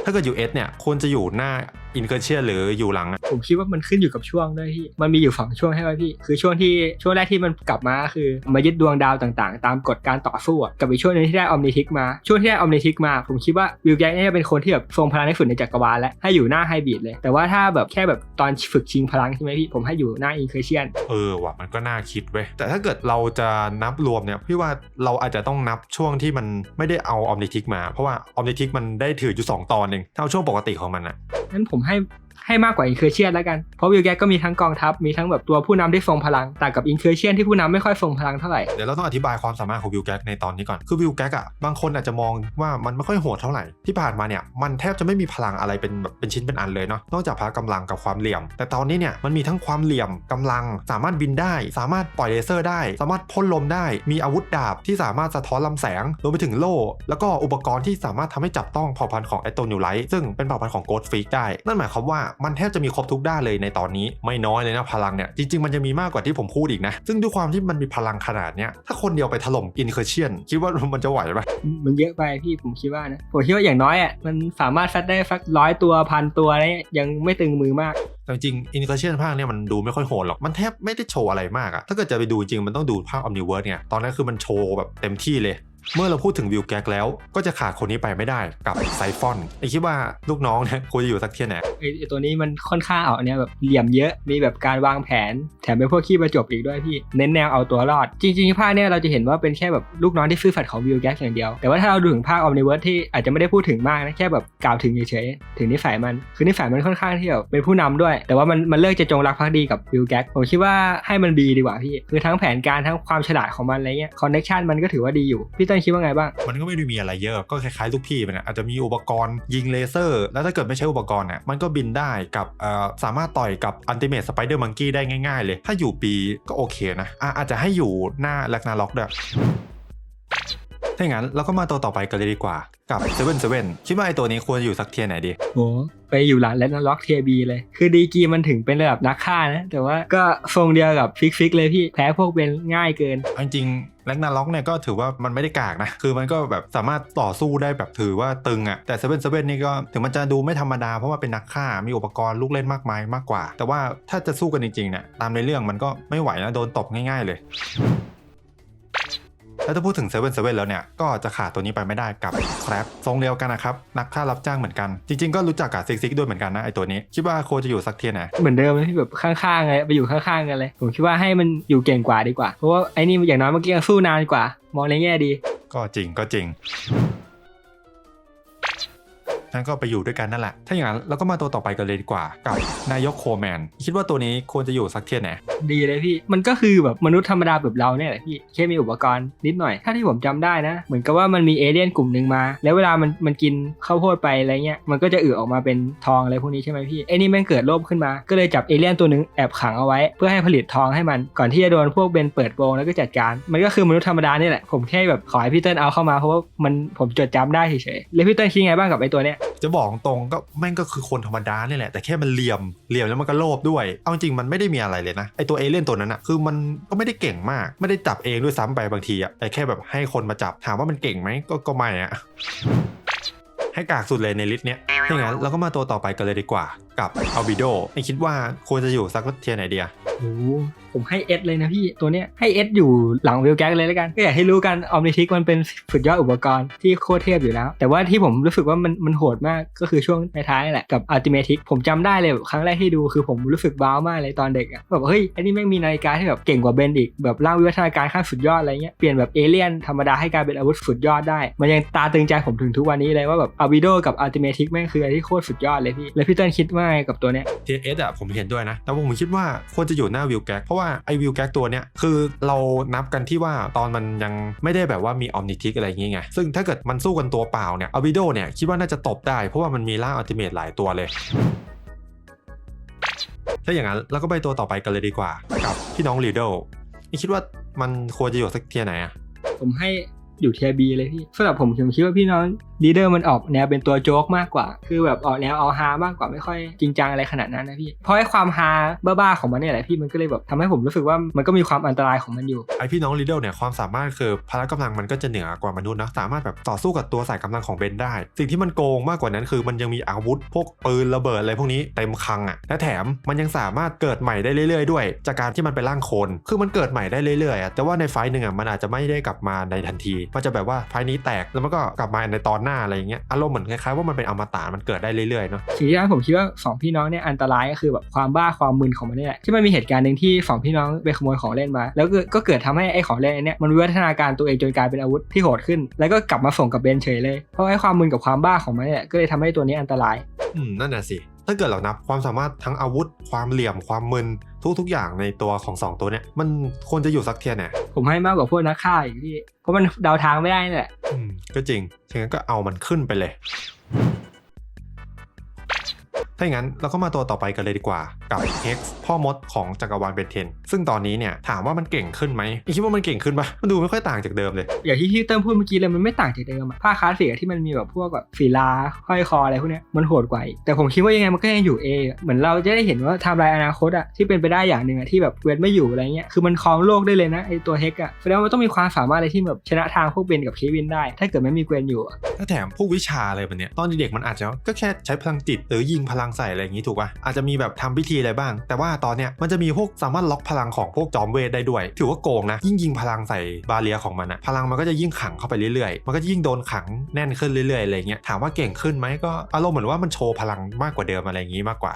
ถ้าเกิดอยู่ S เนี่ยควรจะอยู่หน้า อินเกอร์เชียหรืออยู่หลังอะผมคิดว่ามันขึ้นอยู่กับช่วงด้วยพี่ มันมีอยู่สองช่วงให้ไหมพี่ คือช่วงที่ช่วงแรกที่มันกลับมาคือมายึดดวงดาวต่างๆ ตามกฎการต่อสู้อะกับอีกช่วงหนึงที่ได้ออมนิทิกมา ช่วงที่ได้ออมนิทิกมา ผมคิดว่าวิลแกนเนี่ยเป็นคนที่แบบทรงพลังที่สุดในจักรวาลและให้อยู่หน้าไฮบริดเลย แต่ว่าถ้าแบบแค่แบบตอนฝึกชิงพลังใช่ไหมพี่ ผมให้อยู่หน้าอินเคอร์เชียนเออว่ะมันก็น่าคิดเว้ย แต่ถ้าเกิดเราจะนับรวมเนี่ยพี่ว่าเราอาจจะต้องนับช่วงที่มันไม่ได้เอาออมนิทิกมา เพราะว่าออมนิทิกมันได้ถืออยู่2ตอนเองถ้าเอาช่วงปกติของมันอะ นั้นผมให้ ให้มากกว่าอินเคอร์เชียนแล้วกัน เพราะวิลแกก็มีทั้งกองทัพ มีทั้งแบบตัวผู้นำที่ทรงพลัง ต่างกับอินเคอร์เชียนที่ผู้นำไม่ค่อยทรงพลังเท่าไหร่ เดี๋ยวเราต้องอธิบายความสามารถของวิลแกในตอนนี้ก่อน คือวิลแกอะบางคนอาจจะมองว่ามันไม่ค่อยโหดเท่าไหร่ ที่ผ่านมาเนี่ย มันแทบจะไม่มีพลังอะไรเป็นแบบเป็นชิ้นเป็นอันเลยเนาะ นอกจากพละกำลังกับความเหลี่ยม แต่ตอนนี้เนี่ย มันมีทั้งความเหลี่ยมกำลัง สามารถบินได้ สามารถปล่อยเลเซอร์ได้ สามารถพ่นลมได้ มีอาวุธดาบที่สามารถสะท้อนลำแสง รวมไปถึงโล่ แล้วก็อุปกรณ์ที่สามารถทำให้จับต้องเผ่าพันธุ์ของไอโตนิวไลท์ซึ่งเป็นเผ่าพันธุ์ของโกดฟิกได้ นั่นหมายความว่ามันแทบจะมีครบทุกด้านเลยในตอนนี้ไม่น้อยเลยนะพลังเนี่ยจริงๆมันจะมีมากกว่าที่ผมพูดอีกนะ ซึ่งด้วยความที่มันมีพลังขนาดเนี้ยถ้าคนเดียวไปถล่มอินเคอร์เชียนคิดว่ามันจะไหวปะมันเยอะไปพี่ผมคิดว่านะผมคิดว่าอย่างน้อยอะมันสามารถซัดได้สักร้อยตัวพันตัวอะไรเงี้ยยังไม่ตึงมือมากแต่จริงอินเคอร์เชียนภาคเนี่ยมันดูไม่ค่อยโหดหรอกมันแทบไม่ได้โชว์อะไรมากอะถ้าเกิดจะไปดูจริงมันต้องดูภาคอ m มนิเวิร์สเนี่ยตอนนั้นคือมันโชว์แบบเต็มที่เลย เมื่อเราพูดถึงวิวแก๊กแล้วก็จะขาดคนนี้ไปไม่ได้กับไซฟอนไอคิดว่าลูกน้องเนี่ยควรจะอยู่สักเที่ยไหนไอตัวนี้มันค่อนข้างเอาเนี่ยแบบเหลี่ยมเยอะมีแบบการวางแผน แถมเป็นพวกขี้ประจบอีกด้วยพี่เน้นแนวเอาตัวรอด จริงๆภาคเนี่ยเราจะเห็นว่าเป็นแค่แบบลูกน้องที่ซื่อสัตย์ของวิวแก๊กอย่างเดียว แต่ว่าถ้าเราดูถึงภาคออมนิเวิร์สที่อาจจะไม่ได้พูดถึงมากนะแค่แบบกล่าวถึงเฉยๆถึงนิสัยมันคือนิสัยมันค่อนข้างที่แบบเป็นผู้นำด้วย แต่ว่ามันมันเลิกจะจงรักภักดีกับวิวแก๊กผมคิดว่าให้มันดีดีกว่าพี่คือทั้งแผนการทั้งความฉลาดของมันอะไรเงี้ยคอนเนคชันมันก็ถือว่าดีอยู่พี่ต้นคิดว่าไงบ้าง มันก็ไม่ได้มีอะไรเยอะก็คล้ายๆ ลูกพี่มันอะอาจจะมีอุปกรณ์ยิงเลเซอร์ แล้วถ้าเกิดไม่ใช้อุปกรณ์เนี่ยมันก็บินได้กับสามารถต่อยกับอันติเมตสไปเดอร์มังกี้ได้ง่ายๆเลย ถ้าอยู่ปีก็โอเคนะอะอาจจะให้อยู่หน้าแลกนาล็อกด้วย ถ้าอย่างนั้นเราก็มาตัวต่อไปกันเลยดีกว่า กับเซเว่นเซเว่นคิดว่าไอตัวนี้ควรอยู่สักเทียร์ไหนดีโหไปอยู่หลังและนล็อกเทียบีเลย คือดีกรีมันถึงเป็นระดับนักฆ่านะ แต่ว่าก็ทรงเดียวกับฟิกฟิกเลยพี่แพ้พวกเบนง่ายเกินเอาจริงแลกนาล็อกเนี่ยก็ถือว่ามันไม่ได้กากนะ คือมันก็แบบสามารถต่อสู้ได้แบบถือว่าตึงอะ่ะ แต่เซเว่นเซเว่นนี่ก็ถึงมันจะดูไม่ธรรมดา เพราะว่าเป็นนักฆ่า มีอุปกรณ์ลูกเล่นมากมายมากกว่า แต่ว่าถ้าจะสู้กันจริงๆเนี่ยตามในเรื่องมันก็ไม่ไหวนะโดนตบง่าย ๆ เลย แล้วถ้าพูดถึงเซเว่นเซเว่นแล้วเนี่ยก็จะขาดตัวนี้ไปไม่ได้กับครับทรงเดียวกันนะครับนักฆ่ารับจ้างเหมือนกัน จริงๆก็รู้จักกับซิกซิกด้วยเหมือนกันนะไอตัวนี้คิดว่าโคจะอยู่สักเทียร์ไหนเหมือนเดิมเลยพี่แบบข้างๆเลยไปอยู่ข้างๆกันเลย ผมคิดว่าให้มันอยู่เก่งกว่าดีกว่าเพราะว่าไอ้นี่อย่างน้อยเมื่อกี้ยังสู้นานกว่ามองในแง่ดี ก็จริงก็จริง นั่นก็ไปอยู่ด้วยกันนั่นแหละ ถ้าอย่างนั้นเราก็มาตัวต่อไปกันเลยดีกว่า กับนายกโคแมน คิดว่าตัวนี้ควรจะอยู่สักเทียร์ไหนดีเลยพี่ มันก็คือแบบมนุษย์ธรรมดาแบบเราเนี่ยแหละพี่แค่มีอุปกรณ์นิดหน่อย ถ้าที่ผมจำได้นะ เหมือนกับว่ามันมีเอเลี่ยนกลุ่มหนึ่งมา แล้วเวลามันมันกินข้าวโพดไปอะไรเงี้ย มันก็จะอึออกมาเป็นทองอะไรพวกนี้ใช่ไหมพี่ไอ้นี่แม่งเกิดโลภขึ้นมา ก็เลยจับเอเลี่ยนตัวหนึงแอบขังเอาไว้ เพื่อให้ผลิตทองให้มัน ก่อนที่จะโดนพวกเบนเปิดโปงแล้วก็จัดการ มันก็คือมนุษย์ธรรมดานี่แหละ ผมแค่แบบขอให้พี่เติ้ลเอาเข้ามาเพราะว่ามันผมจดจำได้เฉยๆแล้วพี่เติ้ลคิดไงบ้างกับไอ้ตัวเนี้ยจะบอกตรงก็แม่งก็คือคนธรรมดาเนี่ยแหละ แต่แค่มันเหลี่ยมเหลี่ยมแล้วมันก็โลภด้วย เอาจริงมันไม่ได้มีอะไรเลยนะไอตัวเอเลี่ยนตัวนั้นอะคือมันก็ไม่ได้เก่งมากไม่ได้จับเองด้วยซ้ำไปบางทีอะแต่แค่แบบให้คนมาจับถามว่ามันเก่งไหมก็ก็ไม่อะให้กากสุดเลยในลิสต์เนี้ยถ้าอย่างนั้นเราก็มาตัวต่อไปกันเลยดีกว่ากับอัลบิโดไม่คิดว่าควรจะอยู่สักเทียร์ไหนเดียโอ้ผมให้เอสเลยนะพี่ตัวเนี้ยให้เอสอยู่หลังวิลแก๊กเลยแล้วกันก็อยากให้รู้กันออมนิทิกมันเป็นสุดยอดอุปกรณ์ที่โคตรเทพอยู่แล้ว แต่ว่าที่ผมรู้สึกว่ามันมันโหดมากก็คือช่วงท้ายๆแหละกับอัลติเมทิกผมจำได้เลยครั้งแรกที่ดูคือผมรู้สึกว้าวมากเลยตอนเด็กอะแบบเฮ้ยอันนี้แม่งมีนาฬิกาที่แบบเก่งกว่าเบนอีกแบบร่าวิวัฒนาการขั้นสุดยอดอะไรเงี้ยเปลี่ยนแบบเอเลี่ยนธรรมดาให้กลายเป็นอาวุธสุดยอดได้ มันยังตาตึงใจผมถึงทุกวันนี้เลยว่าแบบอาวิโดกับอัลติเมทิกแม่งคืออะไรที่โคตรสุดยอดเลยพี่แล้วพี่เติ้ลคิดว่าไงกับตัวเนี้ยเทียเอสอะผมเห็นด้วยนะ แต่ผมคิดว่าควรจะอยู่หน้าวิวแก๊กเพราะว่าไอวิวแก๊กตัวเนี้ยคือเรานับกันที่ว่าตอนมันยังไม่ได้แบบว่ามีออมนิทิกอะไรอย่างงี้ไงซึ่งถ้าเกิดมันสู้กันตัวเปล่าเนี่ยอาวิโดเนี่ยคิดว่าน่าจะตบได้ เพราะว่ามันมีร่างอัลติเมทหลายตัวเลยถ้าอย่างนั้นเราก็ไปตัวต่อไปกันเลยดีกว่า กับพี่น้องลีโดนี่คิดว่ามันควรจะอยู่สักเทียร์ไหนอะผมให้อยู่เทียบีเลยพี่สำหรับผมผมคิดว่าพี่น้อง ลีเดอร์มันออกแนวเป็นตัวโจ๊กมากกว่า คือแบบออกแนวเอาฮามากกว่าไม่ค่อยจริงจังอะไรขนาดนั้นนะพี่ เพราะไอ้ความฮาบ้าๆของมันเนี่ยแหละพี่มันก็เลยแบบทำให้ผมรู้สึกว่ามันก็มีความอันตรายของมันอยู่ ไอพี่น้องลีโดเนี่ยความสามารถคือพละกำลังมันก็จะเหนือกว่ามนุษย์นะสามารถแบบต่อสู้กับตัวสายกำลังของเบนได้ สิ่งที่มันโกงมากกว่านั้นคือมันยังมีอาวุธพวกปืนระเบิดอะไรพวกนี้เต็มคลังอะ่ะและแถมมันยังสามารถเกิดใหม่ได้เรื่อยๆ ด้วย จากการที่มันเป็นร่างคน คือมันเกิดใหม่ได้เรื่อยๆอะแต่ว่าในไฟต์หนึ่งอะมันอาจจะไม่ได้กลับมาในทันที มันจะแบบว่าไฟนี้แตกแล้วมันก็กลับมาในตอนหน้าอะไรอย่างเงี้ยอารมณ์เหมือนคล้ายๆว่ามันเป็นอมตะมันเกิดได้เรื่อยๆเนาะสิ่งที่ทำให้ผมคิดว่าสองพี่น้องเนี่ยอันตรายก็คือแบบความบ้าความมึนของมันนี่แหละที่มันมีเหตุการณ์หนึ่งที่สองพี่น้องไปขโมยของเล่นมา แล้วก็ก็เกิดทำให้ไอ้ของเล่นอันเนี้ยมันวิวัฒนาการตัวเองจนกลายเป็นอาวุธที่โหดขึ้น แล้วก็กลับมาส่งกับเบนเฉยเลยเพราะไอ้ความมึนกับความบ้าของมันเนี่ยก็เลยทำให้ตัวนี้อันตรายอืมนั่นน่ะสิ ถ้าเกิดเรานับความสามารถทั้งอาวุธ ความเหลี่ยมความมึนทุก ๆ อย่างในตัวของสองตัวเนี่ยมันควรจะอยู่สักเทียร์ไหนผมให้มากกว่าพวกนักฆ่าอีกพี่เพราะมันเดาทางไม่ได้นี่แหละอืมก็จริงฉะนั้นก็เอามันขึ้นไปเลย ถ้าถ้าอย่างนั้นเราก็มาตัวต่อไปกันเลยดีกว่ากับ Hex พ่อมดของจักรวาลเบนเทน ซึ่งตอนนี้เนี่ยถามว่ามันเก่งขึ้นไหมคิดว่ามันเก่งขึ้นปะมันดูไม่ค่อยต่างจากเดิมเลย อย่างที่พี่เติ้ลพูดเมื่อกี้เลยมันไม่ต่างจากเดิมอะผ้าคลาสสิกอะที่มันมีแบบพวกแบบฝีลาห้อยคออะไรพวกเนี้ยมันโหดกว่าอีกแต่ผมคิดว่ายังไงมันก็ยังอยู่ A อะเหมือนเราจะได้เห็นว่าไทม์ไลน์อนาคตอะที่เป็นไปได้อย่างหนึ่งอะที่แบบเวนไม่อยู่อะไรเงี้ยคือมันครองโลกได้เลยนะไอตัวเฮกอะแสดงว่ามันต้องมีความสามารถอะไรที่แบบชนะทางพวกเบนกับเควินได้ ถ้าเกิดไม่มีเกวนอยู่อะถ้าแถมพวกวิชาอะไรแบบเนี้ยตอนเด็กๆมันอาจจะก็แค่ใช้พลังจิตหรือยิงพลังใส่อะไรอย่างนี้ถูกป่ะอาจจะมีแบบทำพิธีอะไรบ้าง แต่ว่าตอนเนี้ยมันจะมีพวกสามารถล็อกพลังของพวกจอมเวทได้ด้วย ถือว่าโกงนะ ยิ่งยิงพลังใส่บาเรียของมันอะพลังมันก็จะยิ่งขังเข้าไปเรื่อยๆ มันก็ยิ่งโดนขังแน่นขึ้นเรื่อยๆอะไรเงี้ยถามว่าเก่งขึ้นไหมก็อารมณ์เหมือนว่ามันโชว์พลังมากกว่าเดิมอะไรอย่างนี้มากกว่า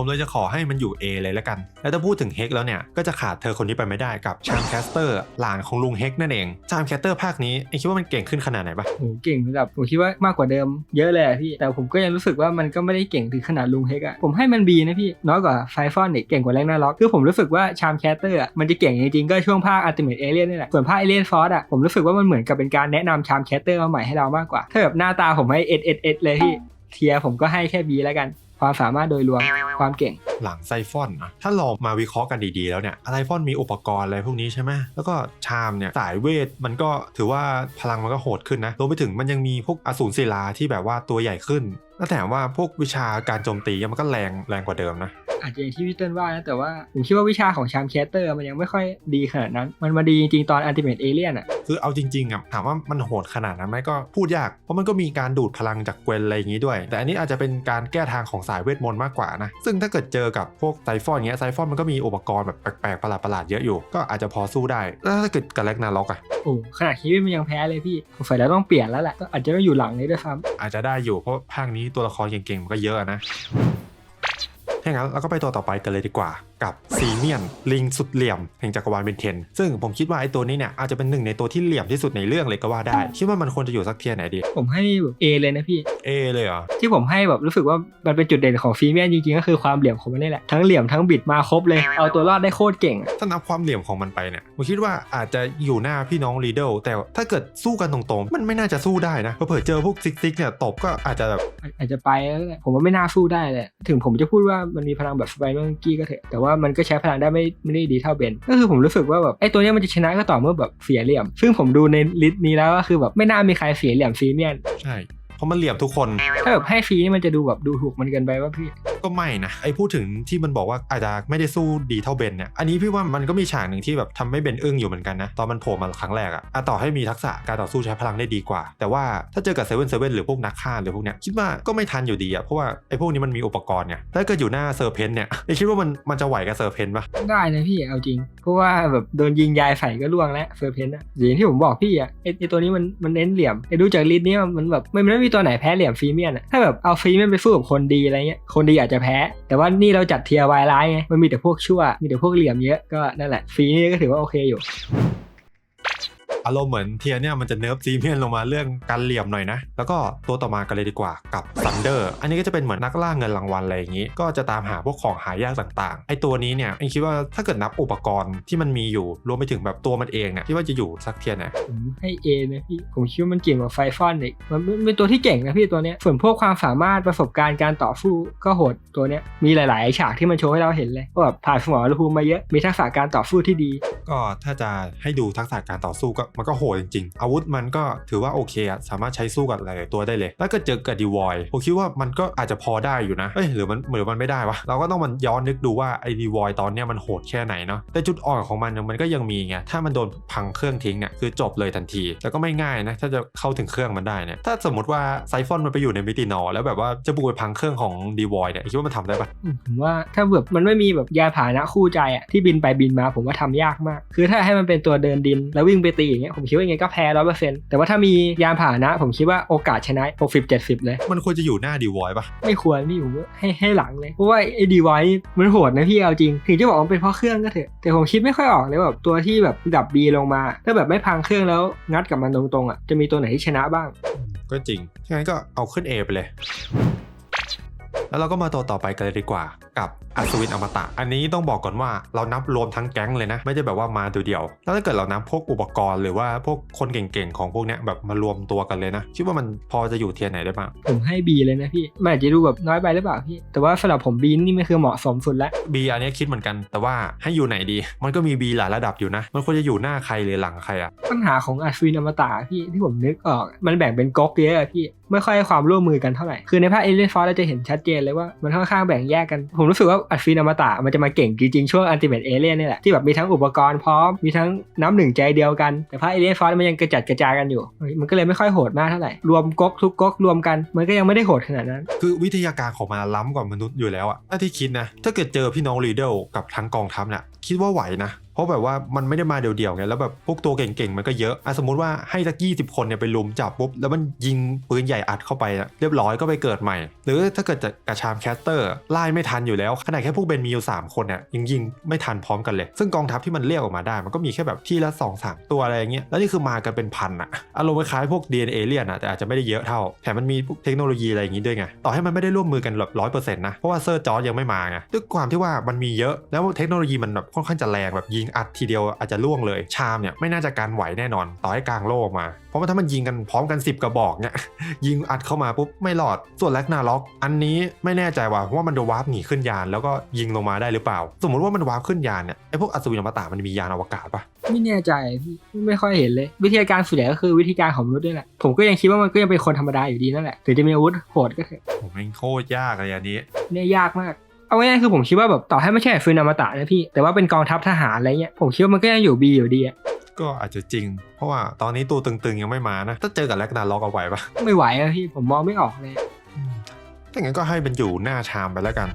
ผมเลยจะขอให้มันอยู่ A เลยแล้วกัน แล้วถ้าพูดถึงเฮกแล้วเนี่ย ก็จะขาดเธอคนนี้ไปไม่ได้กับชามแคสเตอร์หลานของลุงเฮกนั่นเองชามแคสเตอร์ภาคนี้เองคิดว่ามันเก่งขึ้นขนาดไหนปะโหเก่งระดับผมคิดว่ามากกว่าเดิมเยอะเลยอะพี่แต่ผมก็ยังรู้สึกว่ามันก็ไม่ได้เก่งถึงขนาดลุงเฮกอะผมให้มัน B นะพี่น้อยกว่าไฟฟอนอีกเก่งกว่าแรงนาล็อกคือผมรู้สึกว่าชามแคสเตอร์อะมันจะเก่งจริงๆก็ช่วงภาคอัลติเมทเอเลียนนี่แหละส่วนภาคเอเลียนฟอร์ดอะผมรู้สึกว่ามันเหมือนกับเป็นการแนะนำชามแคสเตอร์มาใหม่ให้เรามากกว่าถ้าแบบหน้าตาผมให้ S S S เลยพี่เทียผมก็ให้แค่ B แล้วกัน ความสามารถโดยรวมความเก่ง หลังไซฟอนอะถ้าลองมาวิเคราะห์กันดีๆแล้วเนี่ยไซฟอนมีอุปกรณ์อะไรพวกนี้ใช่ไหมแล้วก็ชามเนี่ยสายเวทมันก็ถือว่าพลังมันก็โหดขึ้นนะรวมไปถึงมันยังมีพวกอสูรศิลาที่แบบว่าตัวใหญ่ขึ้นแล้วแต่ว่าพวกวิชาการโจมตีมันก็แรงแรงกว่าเดิมนะ อาจจะอย่างที่พี่เติ้ลว่านะแต่ว่าผมคิดว่าวิชาของชามแคสเตอร์มันยังไม่ค่อยดีขนาดนั้น มันมาดีจริงๆตอนอัลติเมทเอเลียนอะคือเอาจริงๆอะถามว่ามันโหดขนาดนั้นไหมก็พูดยากเพราะมันก็มีการดูดพลังจากเกวนอะไรอย่างนี้ด้วย แต่อันนี้อาจจะเป็นการแก้ทางของสายเวทมนต์มากกว่านะซึ่งถ้าเกิดเจอกับพวกไซฟอนเงี้ยไซฟอนมันก็มีอุปกรณ์แบบแปลกๆประหลาดๆเยอะอยู่ ก็อาจจะพอสู้ได้แล้วถ้าเกิดกับแลกนาล็อกอะโอ้ขนาดคิดว่ามันยังแพ้เลยพี่ผมฝ่ายแล้วต้องเปลี่ยนแล้วแหละก็อาจจะต้องอยู่หลังเลยด้วยซ้ำอาจจะได้อยู่เพราะภาคนี้ตัวละครเก่งๆมันก็เยอะนะ ถ้างั้นเราก็ไปตัวต่อไปกันเลยดีกว่า กับซีเมียนลิงสุดเหลี่ยมแห่งจักรวาลเบนเทน ซึ่งผมคิดว่าไอ้ตัวนี้เนี่ยอาจจะเป็นหนึ่งในตัวที่เหลี่ยมที่สุดในเรื่องเลยก็ว่าได้ คิดว่ามันควรจะอยู่สักเทียร์ไหนดี ผมให้แบบเอเลยนะพี่เอเลยเหรอที่ผมให้แบบรู้สึกว่ามันเป็นจุดเด่นของฟีเมียนจริงๆก็คือความเหลี่ยมของมันนี่แหละทั้งเหลี่ยมทั้งบิดมาครบเลยเอาตัวรอดได้โคตรเก่งอะถ้านับความเหลี่ยมของมันไปเนี่ยผมคิดว่าอาจจะอยู่หน้าพี่น้องรีเดลแต่ถ้าเกิดสู้กันตรงๆ มันไม่น่าจะสู้ได้นะเผื่อๆเจอพวกซิกซิกเนี่ยตบก็อาจจะแบบอาจจะไปแล้วแหละผมว่าไม่น่าสู้ได้เลยถึงผมจะพูดว่ามันมีพลังแบบสไปเดอร์กี้ก็เถอะแต่ว่ามันก็ใช้พลังได้ไม่ไม่ได้ดีเท่าเบนก็คือผมรู้สึกว่าแบบไอ้ตัวเนี้ยมันจะชนะก็ต่อเมื่อแบบเสียเหลี่ยม ซึ่งผมดูในลิสต์นี้แล้วก็คือแบบไม่น่ามีใครเสียเหลี่ยมซีเมียนใช่ เพราะมันเหลี่ยมทุกคนถ้าแบบให้ฟรีนี่มันจะดูแบบดูถูกมันเกินไปว่าพี่ ก็ไม่นะไอ้พูดถึงที่มันบอกว่าอาจจะไม่ได้สู้ดีเท่าเบนเนี่ยอันนี้พี่ว่ามันก็มีฉากหนึ่งที่แบบทำให้เบนอึ้งอยู่เหมือนกันนะตอนมันโผล่มาครั้งแรกอะอะต่อให้มีทักษะการต่อสู้ใช้พลังได้ดีกว่า แต่ว่าถ้าเจอกับเซเว่นเซเว่นหรือพวกนักฆ่าหรือพวกเนี้ยคิดว่าก็ไม่ทันอยู่ดีอะเพราะว่าไอ้พวกนี้มันมีอุปกรณ์ไงถ้าเกิดอยู่หน้าเซอร์เพนเนี่ยไอคิดว่ามันมันจะไหวกับเซอร์เพนปะได้นะพี่เอาจริง เพราะว่าแบบโดนยิงยายใส่ก็ล่วงแล้วเฟอร์เพนอะอย่างที่ผมบอกพี่อะไอไอตัวนี้มันมันเน้นเหลี่ยมไอดูจากลิสต์นี้มันแบบมันไม่มีตัวไหนแพ้เหลี่ยมฟรีเมียนอะถ้าแบบเอาฟรีเมียนไปสู้กับคนดีอะไรเงี้ยคนดีอาจจะแพ้ แต่ว่านี่เราจัดเทียร์วายร้ายไงมันมีแต่พวกชั่วมีแต่พวกเหลี่ยมเยอะก็นั่นแหละฟรีนี่ก็ถือว่าโอเคอยู่ อารมณ์เหมือนเทียเนี่ยมันจะเนิร์ฟซีเมียนลงมาเรื่องการเหลี่ยมหน่อยนะ แล้วก็ตัวต่อมากันเลยดีกว่ากับซันเดอร์อันนี้ก็จะเป็นเหมือนนักล่าเงินรางวัลอะไรอย่างนี้ ก็จะตามหาพวกของหายากต่างๆ ไอตัวนี้เนี่ยเองคิดว่าถ้าเกิดนับอุปกรณ์ที่มันมีอยู่รวมไปถึงแบบตัวมันเองเนี่ยคิดว่าจะอยู่สักเทียไหนผมให้ A นะพี่ผมคิดว่ามันเก่งกว่าไฟฟอนอีกมันมันเป็นตัวที่เก่งนะพี่ตัวเนี้ยส่วนพวกความสามารถประสบการณ์การต่อสู้ก็โหดตัวเนี้ยมีหลายๆ ฉากที่มันโชว์ให้เราเห็นเลยว่าแบบผ่านสมรภูมิมาเยอะมีทักษะการต่อสู้ที่ดี ก็ถ้าจะให้ดูทักษะการต่อสู้ก็มันก็โหดจริงๆ อาวุธมันก็ถือว่าโอเคอะสามารถใช้สู้กับหลายๆตัวได้เลย แล้วก็เจอกับดีวอยผมคิดว่ามันก็อาจจะพอได้อยู่นะเอ้ยหรือมันหรือมันไม่ได้วะเราก็ต้องมันย้อนนึกดูว่าไอ้ดีวอยตอนเนี้ยมันโหดแค่ไหนเนาะแต่จุดอ่อนของมันมันก็ยังมีไงถ้ามันโดนพังเครื่องทิ้งเนี่ยคือจบเลยทันที แล้วก็ไม่ง่ายนะถ้าจะเข้าถึงเครื่องมันได้เนี่ยถ้าสมมติว่าไซฟอนมันไปอยู่ในมิตินอร์แล้วแบบว่าจะบุกไปพังเครื่องของดีวอยเนี่ยคิดว่ามันทำได้ปะผมว่าถ้าแบบมันไม่มีแบบยานพานะคู่ใจอะที่บินไปบินมาผมว่าทำยากมาก คือถ้าให้มันเป็นตัวเดินดิน แล้ววิ่งไปตีอย่างเงี้ยผมคิดว่ายังไงก็แพ้ร้อยเปอร์เซ็นต์แต่ว่าถ้ามียานพาหนะ ผมคิดว่าโอกาสชนะ60 70เลย มันควรจะอยู่หน้าดีวอยปะไม่ควรพี่ผมว่าให้ให้หลังเลยเพราะว่าไอ้ดีไวมันโหดนะพี่เอาจริง ถึงจะบอกว่ามันเป็นเพราะเครื่องก็เถอะแต่ผมคิดไม่ค่อยออกเลยว่าแบบตัวที่แบบดับบีลงมา ถ้าแบบไม่พังเครื่องแล้วงัดกับมันตรงๆอะจะมีตัวไหนที่ชนะบ้างก็จริงงั้นก็เอาขึ้น A ไปเลย แล้วเราก็มาตัวต่อไปกันเลยดีกว่า กับอัศวินอมตะ อันนี้ต้องบอกก่อนว่าเรานับรวมทั้งแก๊งเลยนะ ไม่ได้แบบว่ามาตัวเดียว แล้วถ้าเกิดเรานับพวกอุปกรณ์หรือว่าพวกคนเก่งๆของพวกเนี้ยแบบมารวมตัวกันเลยนะคิดว่ามันพอจะอยู่เทียร์ไหนได้บ้างผมให้ B เลยนะพี่มันอาจจะดูแบบน้อยไปหรือเปล่าพี่แต่ว่าสำหรับผม B นี่มันคือเหมาะสมสุดแล้วบีอันเนี้ยคิดเหมือนกัน แต่ว่าให้อยู่ไหนดี มันก็มี B หลายระดับอยู่นะ มันควรจะอยู่หน้าใครหรือหลังใครอะปัญหาของอัศวินอมตะพี่ที่ผมนึกออกมันแบ่งเป็นก๊กเยอะอะพี่ ไม่ค่อยให้ความร่วมมือกันเท่าไหร่ คือในภาคเอเลนฟอร์เราจะเห็นชัดเจนเลยว่ามันค่อนข้างแบ่งแยกกัน ผมรู้สึกว่าอัศวินอมตะมันจะมาเก่งจริงๆช่วงอันติเมตเอเลนนี่แหละที่แบบมีทั้งอุปกรณ์พร้อมมีทั้งน้ำหนึ่งใจเดียวกันแต่ภาคเอเลนฟอร์มันยังกระจัดกระจายกันอยู่ มันก็เลยไม่ค่อยโหดมากเท่าไหร่รวมก๊กทุกก๊กรวมกัน มันก็ยังไม่ได้โหดขนาดนั้น คือวิทยาการของมันล้ำกว่ามนุษย์อยู่แล้วอะถ้าที่คิดนะถ้าเกิดเจอพี่น้องรีเดลกับทั้งกองทัพเนี่ยคิดว่าไหวนะเพราะแบบว่ามันไม่ได้มาเดี่ยวๆไงแล้วแบบพวกตัวเก่งๆมันก็เยอะอะสมมุติว่าให้สักยี่สิบคนเนี่ยไปลุมจับปุ๊บแล้วมันยิงปืนใหญ่อัดเข้าไปเรียบร้อยก็ไปเกิดใหม่ หรือถ้าเกิดจะกระชามแคสเตอร์ไล่ไม่ทันอยู่แล้วขนาดแค่พวกเบนมีอยู่สามคนเนี่ยยังยิงไม่ทันพร้อมกันเลย ซึ่งกองทัพที่มันเรียกออกมาได้ มันก็มีแค่แบบที่ละสองสามตัวอะไรอย่างเงี้ยแล้วนี่คือมากันเป็นพันอะอารมณ์คล้ายๆพวก DNA เลียนอะแต่อาจจะไม่ได้เยอะเท่าแถมมันมีพวกเทคโนโลยีอะไรอย่างงี้ด้วยไงต่อให้มันไม่ได้ร่วมมือกันแบบร้อยเปอร์เซ็นต์นะเพราะว่าเซอร์จอร์ยังไม่มาไงด้วยความที่ว่ามันมีเยอะแล้วเทคโนโลยีมันแบบค่อนข้างจะแรงแบบยิงอัดทีเดียวอาจจะล่วงเลย ชามเนี่ยไม่น่าจะการไหวแน่นอน ต่อให้กลางโลกมา เพราะว่าถ้ามันยิงกันพร้อมกัน 10 กระบอกเนี่ยยิงอัดเข้ามาปุ๊บไม่รอด ส่วนแลกนาล็อก อันนี้ไม่แน่ใจว่าว่ามันจะวาร์ปหนีขึ้นยานแล้วก็ยิงลงมาได้หรือเปล่า สมมติว่ามันวาร์ปขึ้นยานเนี่ยไอพวกอัศวินอมตะมันมียานอวกาศปะไม่แน่ใจพี่ไม่ค่อยเห็นเลย วิธีการส่วนใหญ่ก็คือวิธีการของมนุษย์นี่แหละผมก็ยังคิดว่ามันก็ยังเป็นคนธรรมดาอยู่ดีนั่นแหละถึงจะมีอาวุธโหดก็เถอะผมแม่งโคตรยากเลยอันนี้เนี่ยยากมาก เอาง่ายๆคือผมคิดว่าแบบต่อให้ไม่ใช่ฟืนอมตะนะพี่ แต่ว่าเป็นกองทัพทหารอะไรเงี้ยผมคิดว่ามันก็ยังอยู่บีอยู่ดีอะก็อาจจะจริง เพราะว่าตอนนี้ตัวตึงๆยังไม่มานะ ถ้าเจอกับแลกนาล็อกเอาไหวปะไม่ไหวอะพี่ผมมองไม่ออกเลยถ้างั้นก็ให้มันอยู่หน้าชามไปแล้วกัน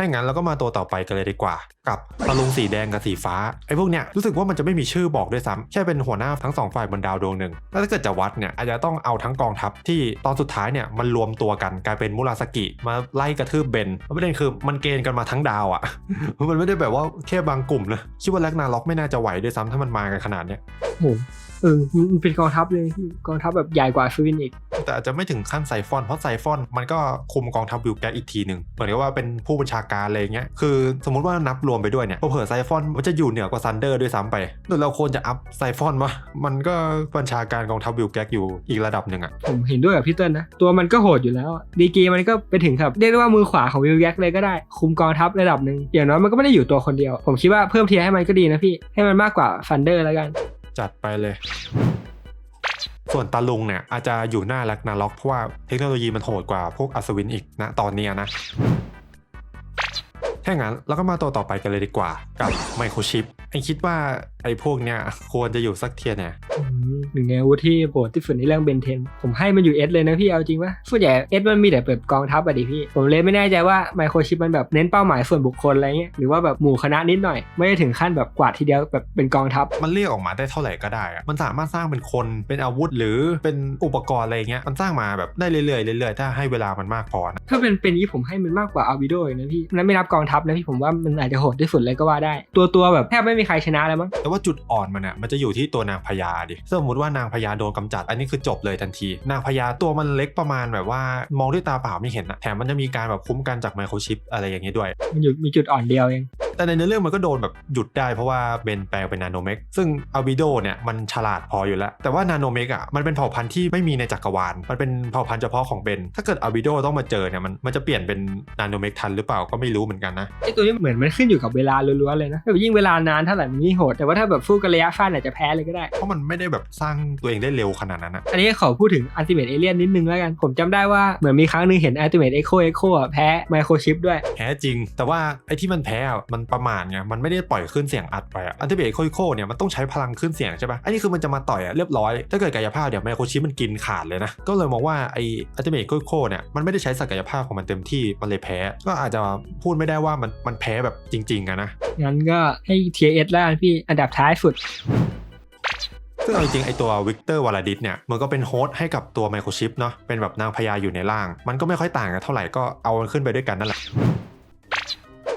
ถ้างั้นเราก็มาตัวต่อไปกันเลยดีกว่า กับตะลุงสีแดงกับสีฟ้าไอ้พวกเนี้ยรู้สึกว่ามันจะไม่มีชื่อบอกด้วยซ้ำแค่เป็นหัวหน้าทั้งสองฝ่ายบนดาวดวงหนึ่งแล้วถ้าเกิดจะวัดเนี่ยอาจจะต้องเอาทั้งกองทัพที่ตอนสุดท้ายเนี่ยมันรวมตัวกันกลายเป็นมุราสกิ มาไล่กระทืบเบนประเด็นคือมันเกณฑ์กันมาทั้งดาวอะ่ะมันไม่ได้แบบว่าแค่บางกลุ่มนะคิดว่าแลกนาล็อกไม่น่าจะไหวด้วยซ้ำถ้ามันมากันขนาดเนี้ย เออมันเป็นกองทัพเลยพี่กองทัพแบบใหญ่กว่าฟืนอีก แต่อาจจะไม่ถึงขั้นไซฟอนเพราะไซฟอนมันก็คุมกองทัพวิวแกสอีกทีหนึ่งเหมือนกับว่าเป็นผู้บัญชาการอะไรเงี้ยคือสมมติว่านับรวมไปด้วยเนี่ยเผื่อไซฟอนมันจะอยู่เหนือกว่าซันเดอร์ด้วยซ้ำไปโดยเราควรจะอัพไซฟอนมามันก็บัญชาการกองทัพวิวแกสอยู่อีกระดับหนึ่งอะผมเห็นด้วยกับพี่เติ้ลนะตัวมันก็โหดอยู่แล้วอะดีกรีมันก็ไปถึงครับเรียกได้ว่ามือขวาของวิลแยกเลยก็ได้ คุมกองทัพระดับหนึ่งอย่างน้อยมันก็ไม่ได้อยู่ตัวคนเดียว ผมคิดว่าเพิ่มเทียร์ให้มันก็ดีนะพี่ให้มันมากกว่าฟันเดอร์แล้วกัน จัดไปเลย ส่วนตาลุงเนี่ยอาจจะอยู่หน้าแลกนาล็อกเพราะว่าเทคโนโลยีมันโหดกว่าพวกอัศวินอีกนะตอนนี้นะ ถ้างั้นเราก็มาตัวต่อไปกันเลยดีกว่า กับไมโครชิปไอคิดว่าไอพวกเนี้ยควรจะอยู่สักเทียร์เนี่ยอืมหนึ่งในอาวุธที่โปรดที่สุดในเรื่องเบนเทน ผมให้มันอยู่เอสเลยนะพี่เอาจริงปะส่วนใหญ่เอสมันมีแต่แบบกองทัพอะดิพี่ ผมเลยไม่แน่ใจว่าไมโครชิปมันแบบเน้นเป้าหมายส่วนบุคคลอะไรเงี้ยหรือว่าแบบหมู่คณะนิดหน่อย ไม่ได้ถึงขั้นแบบกวาดทีเดียวแบบเป็นกองทัพ มันเรียกออกมาได้เท่าไหร่ก็ได้อะมันสามารถสร้างเป็นคนเป็นอาวุธหรือเป็นอุปกรณ์อะไรเงี้ยมันสร้างมาแบบได้เรื่อยๆเรื่อยๆถ้าให้เวลามันมากพอนะถ้าเป็นเป็นนี้ผมให้มันมากกว่าอาวิโดอีกนะพี่นั้นไม่นับกองทัพนะพี่ผมว่ามันอาจจะโหดที่สุดเลยก็ว่าได้ ตัวตัวแบบแทบไม่มีใครชนะแล้วมั้งแต่ว่าจุดอ่อนมันอะมันจะอยู่ที่ตัวนางพญาดิสมมติว่านางพญาโดนกำจัด อันนี้คือจบเลยทันที นางพญาตัวมันเล็กประมาณแบบว่ามองด้วยตาเปล่าไม่เห็นอะแถมมันจะมีการแบบคุ้มกันจากไมโครชิปอะไรอย่างเงี้ยด้วย มันอยู่มีจุดอ่อนเดียวเองแต่ในเนื้อเรื่องมันก็โดนแบบหยุดได้เพราะว่าเบนแปลงเป็นนาโนเมกซึ่งอัลบิโดเนี่ยมันฉลาดพออยู่แล้ว แต่ว่านาโนเมกอะมันเป็นเผ่าพันธุ์ที่ไม่มีในจักรวาล มันเป็นเผ่าพันธุ์เฉพาะของเบน ถ้าเกิดอัลบิโดต้องมาเจอเนี่ยมันมันจะเปลี่ยนเป็นนาโนเมกทันหรือเปล่าก็ไม่รู้เหมือนกันนะไอตัวนี้เหมือนมันขึ้นอยู่กับเวลาล้วนๆเลยนะแบบยิ่งเวลานานเท่าไหร่มันยิ่งโหดแต่ว่าถ้าแบบสู้กันระยะสั้นอาจจะแพ้เลยก็ได้เพราะมันไม่ได้แบบสร้างตัวเองได้เร็วขนาดนั้นอะอันนี้ขอพูดถึงอัลติเม e เอเลียนนิดนึงแล้วกันผมจำได้ว่าเหมือนมีครั้งหนึงเห็นอัลติเม e เอ็กโคเอ็กโคแพ้ไมโครชิปด้วยแพ้จริง แต่ว่าไอ้ที่มันแพ้อะมันประมาทไงมันไม่ได้ปล่อยขึ้นเสียงอัดไปอะอันที่เบรโคโคเนี่ยมันต้องใช้พลังขึ้นเสียงใช่ปะอันนี้คือมันจะมาต่อยอะเรียบร้อย ถ้าเกิดกายภาพเดี๋ยวไมโครชิปมันกินขาดเลยนะก็เลยมองว่าไอ้อันที่เบรโคโคเนี่ยมันไม่ได้ใช้ศักยภาพของมันเต็มที่มันเลยแพ้ ก็อาจจะพูดไม่ได้ว่ามันมันแพ้แบบจริงๆอะนะงั้นก็ให้เทียเอสแล้วกันพี่อันดับท้ายสุดซึ่งเอาจริงๆไอตัววิกเตอร์วาลาดิสเนี่ยมันก็เป็นโฮสต์ให้กับตัวไมโครชิปเนาะเป็นแบบนางพญาอยู่ในร่าง มันก็ไม่ค่อยต่างกันเท่าไหร่ก็เอามันขึ้นไปด้วยกันนั่นแหละ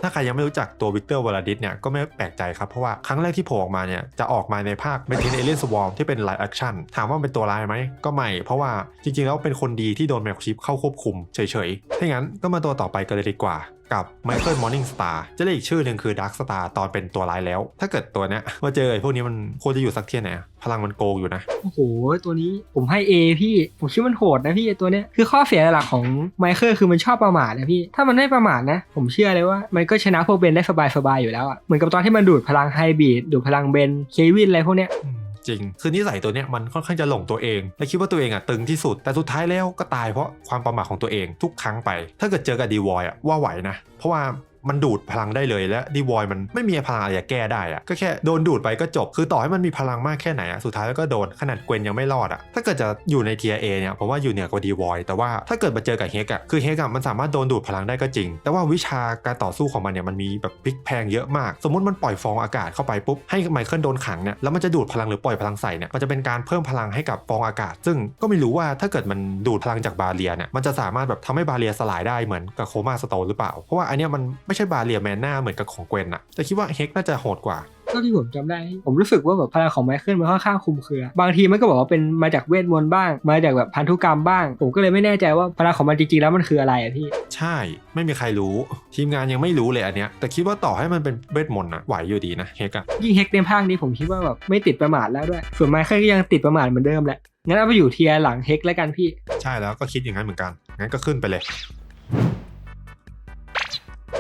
ถ้าใครยังไม่รู้จักตัววิกเตอร์วลาดิสเนี่ยก็ไม่แปลกใจครับ เพราะว่าครั้งแรกที่โผล่ออกมาเนี่ยจะออกมาในภาค m e t a l Alien Swarm ที่เป็นไลฟ์แอคชั่นถามว่าเป็นตัวร้ายไหมก็ไม่ เพราะว่าจริงๆแล้วเป็นคนดีที่โดนแมวชิปเข้าควบคุมเฉยๆถ้างั้นก็มาตัวต่อไปกันเลยดีกว่า กับไมเคิลมอร์นิงสตาร์จะเรียกอีกชื่อหนึ่งคือดาร์คสตาร์ตอนเป็นตัวร้ายแล้ว ถ้าเกิดตัวเนี้ยมาเจอไอ้พวกนี้มันควรจะอยู่สักเทียไหนอะพลังมันโกงอยู่นะ โอ้โห ตัวนี้ผมให้ A พี่ ผมคิดว่ามันโหดนะพี่ตัวเนี้ย คือข้อเสียหลักของไมเคิลคือมันชอบประมาทนะพี่ ถ้ามันไม่ประมาทนะ ผมเชื่อเลยว่ามันก็ชนะพวกเบนได้สบายๆอยู่แล้วอะเหมือนกับตอนที่มันดูดพลังไฮบีดดูดพลังเบน เควินอะไรพวกเนี้ยอืม จริง คือนิสัยตัวเนี้ยมันค่อนข้างจะหลงตัวเอง และคิดว่าตัวเองอะตึงที่สุด แต่สุดท้ายแล้วก็ตายเพราะความประมาทของตัวเองทุกครั้งไป ถ้าเกิดเจอกับดีวอยอะว่าไหวนะ เพราะว่า มันดูดพลังได้เลยและดีวอยมันไม่มีพลังอะไรจะแก้ได้อะก็แค่โดนดูดไปก็จบ คือต่อให้มันมีพลังมากแค่ไหนอะสุดท้ายก็โดนขนาดเกวนยังไม่รอดอะถ้าเกิดจะอยู่ใน tier A เนี่ยผมว่าอยู่เหนือกว่าดีวอยแต่ว่าถ้าเกิดมาเจอกับเฮกอะคือเฮกอะมันสามารถโดนดูดพลังได้ก็จริง แต่ว่าวิชาการต่อสู้ของมันเนี่ยมันมีแบบพลิกแพงเยอะมาก สมมติมันปล่อยฟองอากาศเข้าไปปุ๊บให้ไมเคิลโดนขังเนี่ยแล้วมันจะดูดพลังหรือปล่อยพลังใส่เนี่ยมันจะเป็นการเพิ่มพลังให้กับฟองอากาศ ซึ่งก็ไม่รู้ว่าถ้าเกิดมันดูดพลังจากบาเรียเนี่ยมันจะสามารถแบบทำให้บาเรียสลายได้เหมือนกับโคมาสโตนหรือเปล่าเพราะว่าอันเนี้ยมันไม่ใช่บาเรียแมนหน้าเหมือนกับของเกวนอะแต่คิดว่าเฮกน่าจะโหดกว่าก็ที่ผมจำได้ ผมรู้สึกว่าแบบพลังของไมเคิลมันค่อนข้างคลุมเครือ บางทีมันก็บอกว่าเป็นมาจากเวทมนต์บ้าง มาจากแบบพันธุกรรมบ้าง ผมก็เลยไม่แน่ใจว่าพลังของมันจริงๆแล้วมันคืออะไรอะพี่ ใช่ ไม่มีใครรู้ ทีมงานยังไม่รู้เลยอันเนี้ย แต่คิดว่าต่อให้มันเป็นเวทมนต์อะไหวอยู่ดีนะเฮกอะยิ่งเฮกในภาคนี้ผมคิดว่าแบบไม่ติดประมาทแล้วด้วย ส่วนไมเคิลก็ยังติดประมาทเหมือนเดิมแหละ งั้นเอาไปอยู่เทียร์หลังเฮกแล้วกันพี่ ใช่แล้วก็คิดอย่างนั้นเหมือนกัน งั้นก็ขึ้นไปเลย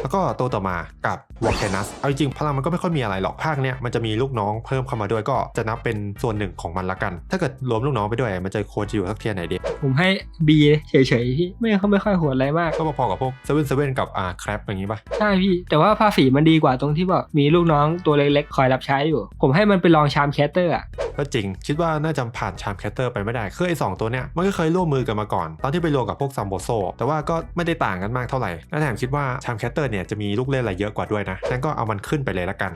แล้วก็ตัวต่อมากับวอล c คนัสเอาจริงๆพลังมันก็ไม่ค่อยมีอะไรหรอกภาคเนี้ยมันจะมีลูกน้องเพิ่มเข้ามาด้วยก็จะนับเป็นส่วนหนึ่งของมันละกัน ถ้าเกิดรวมลูกน้องไปด้วยมันจะควรจะอยู่สักเทียร์ไหนดีผมให้ B เฉยๆพี่ไม่เขาไม่ค่อยโหดอะไรมากก็พอๆกับพวกเซเว่นเซเว่นกับอ่าแครปอย่างงี้ป่ะใช่พี่แต่ว่าภาษีมันดีกว่าตรงที่แบบมีลูกน้องตัวเล็กๆคอยรับใช้อยู่ ผมให้มันเป็นรองชามแคสเตอร์อะก็จริง คิดว่าน่าจะผ่านชามแคตเตอร์ไปไม่ได้คือไอ้สองตัวเนี้ยมันก็เคยร่วมมือกันมาก่อน ตอนที่ไปรวมกับพวกซัมโบโซแต่ว่าก็ไม่ได้ต่างกันมากเท่าไหร่และแถมคิดว่าชามแคตเตอร์เนี่ยจะมีลูกเล่นอะไรเยอะกว่าด้วยนะงั้นก็เอามันขึ้นไปเลยละกัน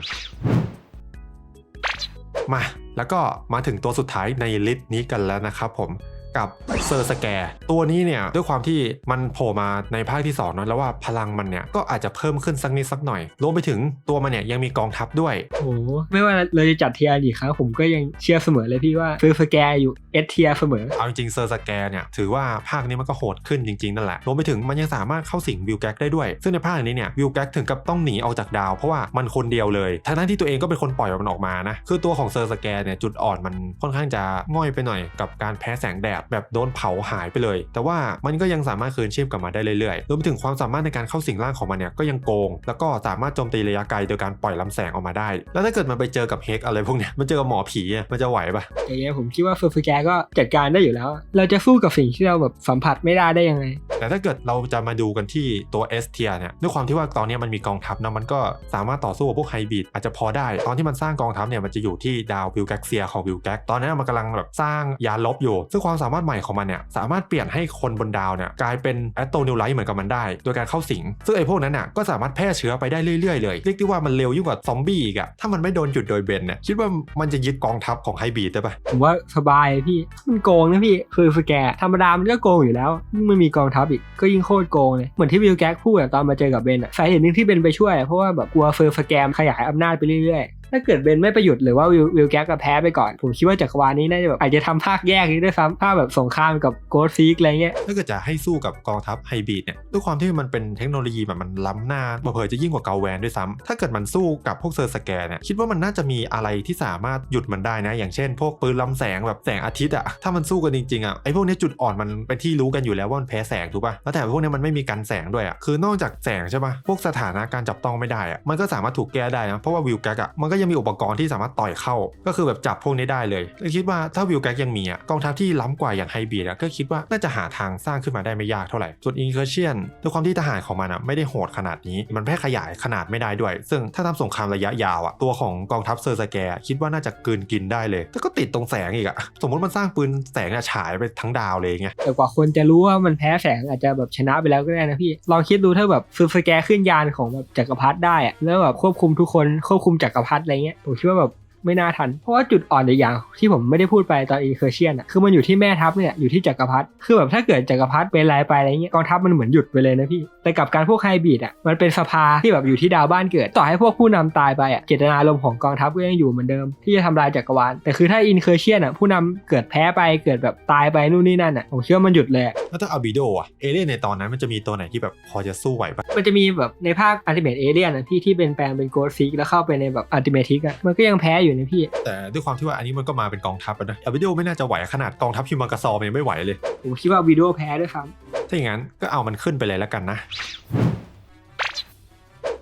มา แล้วก็มาถึงตัวสุดท้ายในลิสต์นี้กันแล้วนะครับผม กับเซอร์สแกร์ตัวนี้เนี่ยด้วยความที่มันโผล่มาในภาคที่2เนอะแล้วว่าพลังมันเนี่ยก็อาจจะเพิ่มขึ้นสักนิดสักหน่อย รวมไปถึงตัวมันเนี่ยยังมีกองทัพด้วย โอ้โหไม่ว่าเราจะจัดเทียร์กี่ครั้งผมก็ยังเชื่อเสมอเลยพี่ว่าฟิลสแกร์อยู่เอสเทียเสมอ เอาจริงๆเซอร์สแกร์เนี่ยถือว่าภาคนี้มันก็โหดขึ้นจริงๆนั่นแหละรวมไปถึงมันยังสามารถเข้าสิงวิลแก๊กได้ด้วย ซึ่งในภาคนี้เนี่ยวิลแก๊กถึงกับต้องหนีออกจากดาว เพราะว่ามันคนเดียวเลยทั้งๆที่ตัวเองก็เป็นคนปล่อยมันออกมานะคือตัวของเซอร์สแกร์เนี่ยจุดอ่อนมันค่อนข้างจะง่อยไปหน่อยกับการแพ้แสงแดดแบบโดนเผาหายไปเลย แต่ว่ามันก็ยังสามารถคืนชีพกลับมาได้เรื่อยๆรวมไปถึงความสามารถในการเข้าสิงร่างของมันเนี่ยก็ยังโกง แล้วก็สามารถโจมตีระยะไกลโดยการปล่อยลำแสงออกมาได้ แล้วถ้าเกิดมันไปเจอกับเฮกอะไรพวกเนี้ยมันเจอกับหมอผีอะมันจะไหวปะอย่างเงี้ยผมคิดว่าฟิลสแกร์ก็จัดการได้อยู่แล้ว เราจะสู้กับสิ่งที่เราแบบสัมผัสไม่ได้ได้ยังไง แต่ถ้าเกิดเราจะมาดูกันที่ตัว S tier เนี่ยด้วยความที่ว่าตอนนี้มันมีกองทัพนะมันก็สามารถต่อสู้กับพวกไฮบริดอาจจะพอได้ ตอนที่มันสร้างกองทัพเนี่ยมันจะอยู่ที่ดาววิลแก๊กเซียของวิลแก๊กตอนนั้นมันกำลังแบบสร้างยานลบอยู่ซึ่งความสามารถใหม่ของมันเนี่ยสามารถเปลี่ยนให้คนบนดาวเนี่ยกลายเป็นแอตโตนิวไลท์เหมือนกับมันได้ โดยการเข้าสิง ซึ่งไอ้พวกนั้นน่ะก็สามารถแพร่เชื้อไปได้เรื่อยๆเลยเรียกได้ว่ามันเร็วยิ่งกว่าซอมบี้อีกอะถ้ามันไม่โดนหยุดโดยเบนเนี่ยคิดว่ามันจะยึดกองทัพของไฮบริดได้ปะผมว่าสบายพี่มันโกงนะพี่คือสแกร์ธรรมดามันก็โกงอยู่แล้วยิ่งมันมีกองทัพอีกก็ยิ่งโคตรโกงเลยเหมือนที่วิลแก๊กพูดอะตอนมาเจอกับเบนอะสาเหตุหนึ่งที่เบนไปช่วยเพราะว่าแบบกลัวเฟอร์สแกมขยายอำนาจไปเรื่อยๆ ถ้าเกิดเบนไม่ไปหยุดหรือว่าวิลวิลแก๊กกับแพ้ไปก่อน ผมคิดว่าจักรวาลนี้น่าจะแบบอาจจะทำภาคแยกนี้ด้วยซ้ำภาคแบบสงครามกับโกดซีกอะไรเงี้ยถ้าเกิดจะให้สู้กับกองทัพไฮบริดเนี่ยด้วยความที่มันเป็นเทคโนโลยีแบบมันล้ำหน้าเผยๆจะยิ่งกว่าเกาแวนด้วยซ้ำถ้าเกิดมันสู้กับพวกเซอร์สแกร์เนี่ยคิดว่ามันน่าจะมีอะไรที่สามารถหยุดมันได้นะ อย่างเช่น พวกปืนลำแสงแบบแสงอาทิตย์อะถ้ามันสู้กันจริงๆอะไอพวกนี้จุดอ่อนมันเป็นที่รู้กันอยู่แล้วว่ามันแพ้แสงถูกป่ะแล้วแต่พวกนี้มันไม่มีกันแสงด้วยอะคือนอกจากแสงใช่ปะพวกสถานะการจับต้องไม่ได้อะมันก็สามารถถูกแก้ได้นะเพราะว่าวิลแกกอะมันก็ยังมีอุปกรณ์ที่สามารถต่อยเข้า ก็คือแบบจับพวกนี้ได้เลยแล้วคิดว่าถ้าวิลแก๊กยังมีอะกองทัพที่ล้ำกว่าอย่างไฮบริดก็คิดว่าน่าจะหาทางสร้างขึ้นมาได้ไม่ยากเท่าไหร่ส่วนอินเคอร์เชียนด้วยความที่ทหารของมันอะไม่ได้โหดขนาดนี้ มันแพร่ขยายขนาดไม่ได้ด้วย ซึ่งถ้าทำสงครามระยะยาวอะตัวของกองทัพเซอร์สแกร์คิดว่าน่าจะกลืนกินได้เลยแต่ก็ติดตรงแสงอีกอะสมมติมันสร้างปืนแสงอะฉายไปทั้งดาวเลยไงแต่กว่าคนจะรู้ว่ามันแพ้แสงอาจจะแบบชนะไปแล้วก็ได้นะพี่ ลองคิดดูถ้าแบบฟิลสแกร์ขึ้นยานของแบบจักรพรรดิได้อะแล้วแบบควบคุมทุกคนควบคุมจักรพรรดิอะไรเงี้ยผมคิดว่าแบบ ไม่น่าทัน เพราะว่าจุดอ่อนอีกอย่างที่ผมไม่ได้พูดไปตอนอินเคอร์เชียนอะคือมันอยู่ที่แม่ทัพเนี่ยอยู่ที่จักรพรรดิคือแบบถ้าเกิดจักรพรรดิเป็นไรไปอะไรเงี้ยกองทัพมันเหมือนหยุดไปเลยนะพี่ แต่กับการพวกไฮบริดอะมันเป็นสภาที่แบบอยู่ที่ดาวบ้านเกิด ต่อให้พวกผู้นำตายไปอะเจตนารมณ์ของกองทัพก็ยังอยู่เหมือนเดิมที่จะทำลายจักรวาลแต่คือถ้าอินเคอร์เชียนอะผู้นำเกิดแพ้ไปเกิดแบบตายไปนู่นนี่นั่นอะผมเชื่อว่ามันหยุดเลยอะแล้วถ้าอาบิโดอะเอเลี่ยนในตอนนั้นมันจะมีตัวไหนที่แบบพอจะสู้ไหวปะมันจะมีแบบในภาคอัลติเมทเอเลียนที่ที่เป็นแปลงเป็นโกลฟิกแล้วเข้าไปในแบบอัลติเมทิกอะมันก็ยังแพ้อยู่นะพี่ แต่ด้วยความที่ว่าอันนี้มันก็มาเป็นกองทัพอะนะอาบิโดไม่น่าจะไหวขนาดกองทัพฮิวมากาซอร์มันยังไม่ไหวเลย ผมคิดว่าวีดีโอแพ้ด้วยซ้ำถ้าอย่างนั้นก็เอามันขึ้นไปเลยแล้วกันนะ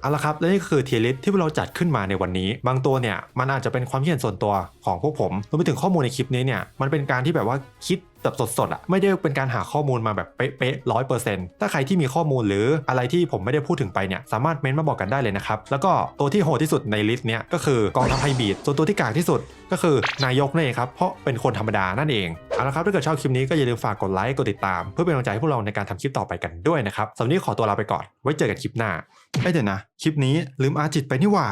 เอาละครับและนี่ก็คือเทียริสที่พวกเราจัดขึ้นมาในวันนี้ บางตัวเนี่ยมันอาจจะเป็นความคิดเห็นส่วนตัวของพวกผมรวมไปถึงข้อมูลในคลิปนี้เนี่ยมันเป็นการที่แบบว่าคิด แบบสดๆอะไม่ได้เป็นการหาข้อมูลมาแบบเป๊ะๆร้อยเปอร์เซ็นต์ถ้าใครที่มีข้อมูลหรืออะไรที่ผมไม่ได้พูดถึงไปเนี่ยสามารถเม้นต์มาบอกกันได้เลยนะครับแล้วก็ตัวที่โหดที่สุดในลิสต์เนี่ยก็คือกองทัพไฮบริดส่วนตัวที่กากที่สุดก็คือนายกนั่นเองครับเพราะเป็นคนธรรมดานั่นเองเอาละครับถ้าเกิดชอบคลิปนี้ก็อย่าลืมฝากกดไลค์กดติดตาม เพื่อเป็นกำลังใจให้พวกเราในการทำคลิปต่อไปกันด้วยนะครับสำหรับนี้ขอตัวลาไปก่อนไว้เจอกันคลิปหน้าเอ้เดี๋ยวนะคลิปนี้ลืมอาจิตไปนี่หว่า